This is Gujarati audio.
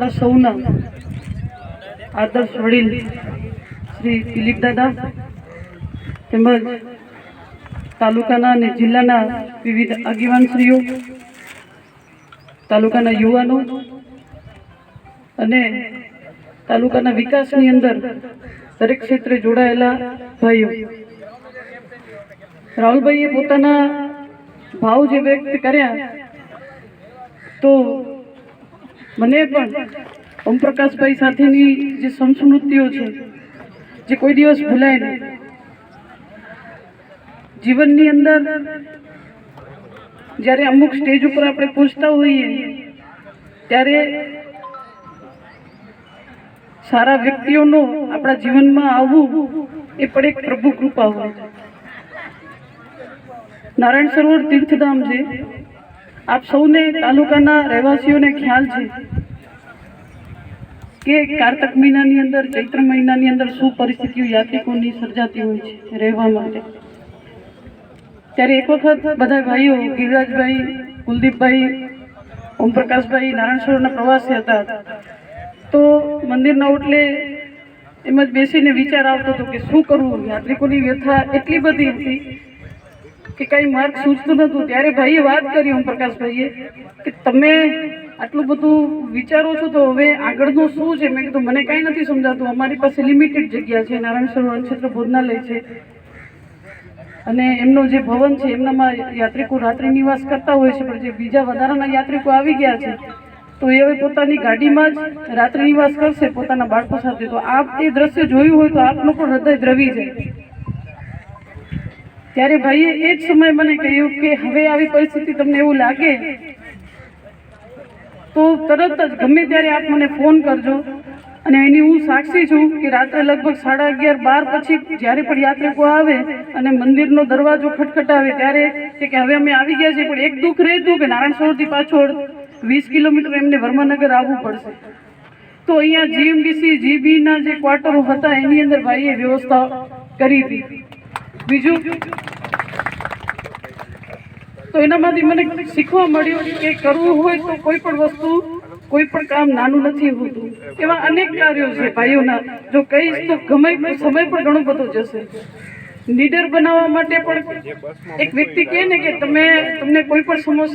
આપણા સૌના આદર્શ વડીલ શ્રી દિલીપ દાદા તેમજ તાલુકાના અને જિલ્લાના વિવિધ આગેવાનશ્રીઓ, તાલુકાના યુવાનો અને તાલુકાના વિકાસની અંદર દરેક ક્ષેત્રે જોડાયેલા ભાઈઓ. રાહુલભાઈએ પોતાના ભાવ જે વ્યક્ત કર્યા, તો મને પણ ઓમપ્રકાશભાઈ સાથેની જે સંસ્મૃતિઓ છે, જે કોઈ દિવસ ભૂલાય નહીં. જીવનની અંદર જ્યારે અમુક સ્ટેજ ઉપર આપણે પૂછતા હોઈએ, ત્યારે સારા વ્યક્તિઓનો આપણા જીવનમાં આવવું એ પણ એક પ્રભુ કૃપા હોય. નારાયણ સરોવર તીર્થધામ છે. આપ સૌને તાલુકાના રહેવાસીઓને ખ્યાલ છે કે કારતક મહિનાની અંદર, ચૈત્ર મહિનાની અંદર શું પરિસ્થિતિઓ યાત્રિકોની સર્જાતી હોય છે રહેવા માટે? ત્યારે એક વખત બધા ભાઈઓ, ગિરિરાજભાઈ, કુલદીપભાઈ, ઓમપ્રકાશભાઈ નારાયણ પ્રવાસી પ્રવાસે હતા. તો મંદિરના ઓટલે એમ જ બેસીને વિચાર આવતો હતો કે શું કરવું યાત્રિકોની વ્યથા એટલી બધી હતી કે કઈ માર્ગ સૂચતું નહોતું ત્યારે ભાઈએ વાત કરી ઓમ પ્રકાશભાઈએ કે તમે આટલું બધું વિચારો છો તો હવે આગળનું શું છે? મેં કીધું, મને કાંઈ નથી સમજાતું. અમારી પાસે લિમિટેડ જગ્યા છે. નારાયણ સરોવર ક્ષેત્ર ભોજનાલય છે. અને એમનો જે ભવન છે, એમનામાં યાત્રિકો રાત્રિ નિવાસ કરતા હોય છે, પણ જે બીજા વધારાના યાત્રિકો આવી ગયા છે, તો એ હવે પોતાની ગાડીમાં જ રાત્રિ નિવાસ કરશે પોતાના બાળકો સાથે. તો આપ એ દ્રશ્ય જોયું હોય તો આપનું પણ હૃદય દ્રવી જાય. ત્યારે ભાઈએ એ જ સમયે મને કહ્યું કે હવે આવી પરિસ્થિતિ તમને એવું લાગે, તો તરત જ ગમે ત્યારે આપ મને ફોન કરજો. અને એની હું સાક્ષી છું કે રાત્રે લગભગ સાડા અગિયાર બાર પછી જ્યારે પણ યાત્રિકો આવે અને મંદિરનો દરવાજો ખટખટાવે ત્યારે કે હવે અમે આવી ગયા છીએ, પણ એક દુઃખ રહેતું કે નારાયણ સરોવરથી પાછળ વીસ કિલોમીટર એમને વર્માનગર આવવું પડશે. તો અહીંયા જીએમડીસી, જીબીના જે ક્વાર્ટરો હતા, એની અંદર ભાઈએ વ્યવસ્થા કરી હતી. બીજું? તો એનામાંથી મને શીખવા મળ્યું કે કરવું હોય તો કોઈ પણ વસ્તુ, કોઈ પણ કામ નાનું નથી હોતું. એવા અનેક કાર્યો છે ભાઈઓના. જો કહીશ તો ગમે, સમય પણ ઘણો બધો જશે. લીડર બનાવવા માટે પણ એક વ્યક્તિ કહે ને કે તમે, તમને કોઈ પણ સમસ્યા